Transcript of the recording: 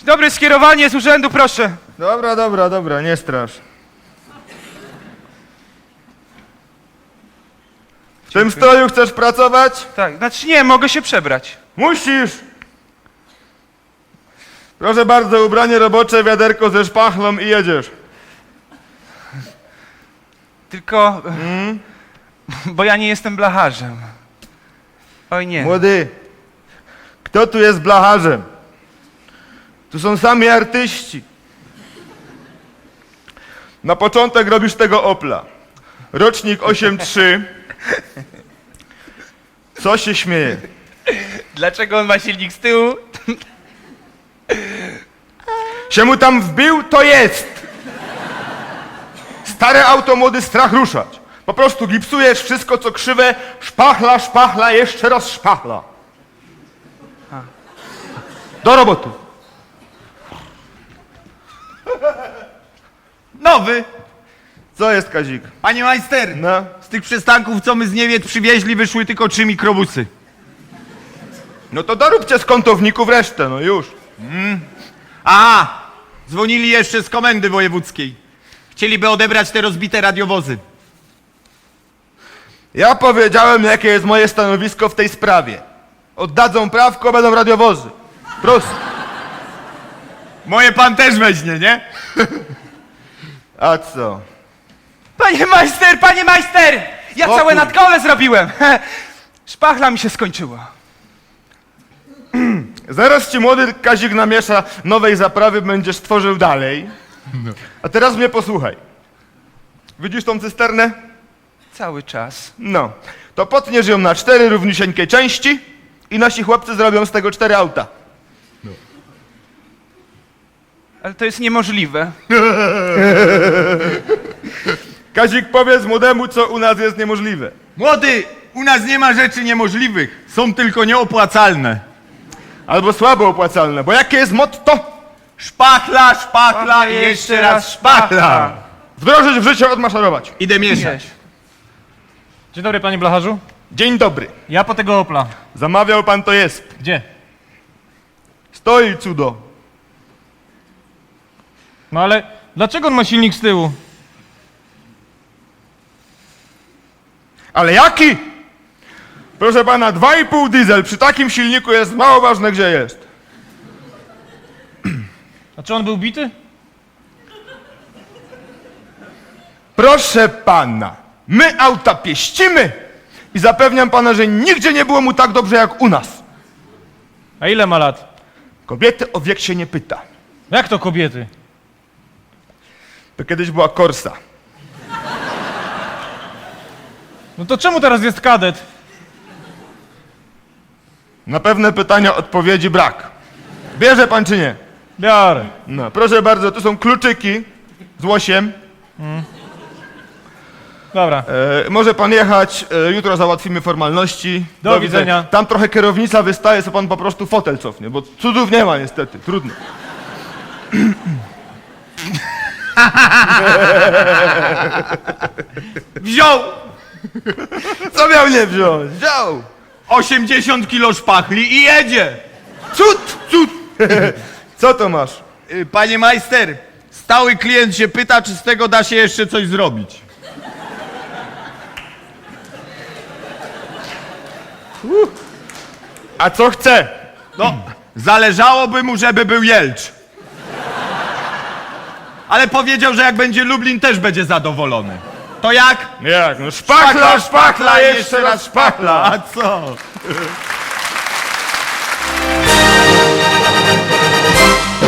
Dzień dobry, skierowanie z urzędu, proszę. Dobra, dobra, dobra, nie strasz. W tym stroju chcesz pracować? Tak, znaczy nie, mogę się przebrać. Musisz! Proszę bardzo, ubranie robocze, wiaderko ze szpachlą i jedziesz. Tylko... Bo ja nie jestem blacharzem. Oj nie. Młody, kto tu jest blacharzem? Tu są sami artyści. Na początek robisz tego Opla. Rocznik 8.3. Co się śmieje? Dlaczego on ma silnik z tyłu? Się mu tam wbił, to jest! Stare auto, młody strach ruszać. Po prostu gipsujesz wszystko, co krzywe, szpachla, szpachla, jeszcze raz szpachla. Do roboty. Nowy! Co jest, Kazik? Panie majster! No. Z tych przystanków, co my z Niemiec przywieźli, wyszły tylko trzy mikrobusy. No to doróbcie z kątowników resztę, no już. A! Dzwonili jeszcze z komendy wojewódzkiej. Chcieliby odebrać te rozbite radiowozy. Ja powiedziałem, jakie jest moje stanowisko w tej sprawie. Oddadzą prawko, będą radiowozy. Prosto. Moje pan też weźmie, nie? A co? Panie majster, panie majster! Ja O całe nadkole zrobiłem. Szpachla mi się skończyła. Zaraz ci młody Kazik namiesza nowej zaprawy, będziesz tworzył dalej. A teraz mnie posłuchaj. Widzisz tą cysternę? Cały czas. No. To potniesz ją na cztery równisieńkie części i nasi chłopcy zrobią z tego cztery auta. Ale to jest niemożliwe. Kazik, powiedz młodemu, co u nas jest niemożliwe. Młody, u nas nie ma rzeczy niemożliwych. Są tylko nieopłacalne. Albo słabo opłacalne, bo jakie jest motto? Szpachla, szpachla i jeszcze raz szpachla. Wdrożyć w życie, odmaszerować. Idę mieszać. Dzień dobry, panie blacharzu. Dzień dobry. Ja po tego Opla. Zamawiał pan, to jest. Gdzie? Stoi cudo. No ale dlaczego on ma silnik z tyłu? Ale jaki? Proszę pana, 2,5 diesel przy takim silniku jest mało ważne, gdzie jest. A czy on był bity? Proszę pana, my auta pieścimy i zapewniam pana, że nigdzie nie było mu tak dobrze jak u nas. A ile ma lat? Kobiety o wiek się nie pyta. Jak to kobiety? To kiedyś była Korsa. No to czemu teraz jest kadet? Na pewne pytania odpowiedzi brak. Bierze pan czy nie? Biorę. No, proszę bardzo, tu są kluczyki z łosiem. Dobra. E, może pan jechać, e, jutro załatwimy formalności. Do widzenia. Tam trochę kierownica wystaje, so pan po prostu fotel cofnie, bo cudów nie ma niestety, trudno. Wziął Co miał nie wziąć? Wziął! 80 kilo szpachli i jedzie. Cud, cud! Co to masz? Y, Panie majster, stały klient się pyta, czy z tego da się jeszcze coś zrobić. A co chce? No, zależałoby mu, żeby był Jelcz. Ale powiedział, że jak będzie Lublin, też będzie zadowolony. To jak? Jak? No szpachla, szpachla, jeszcze raz szpachla! A co?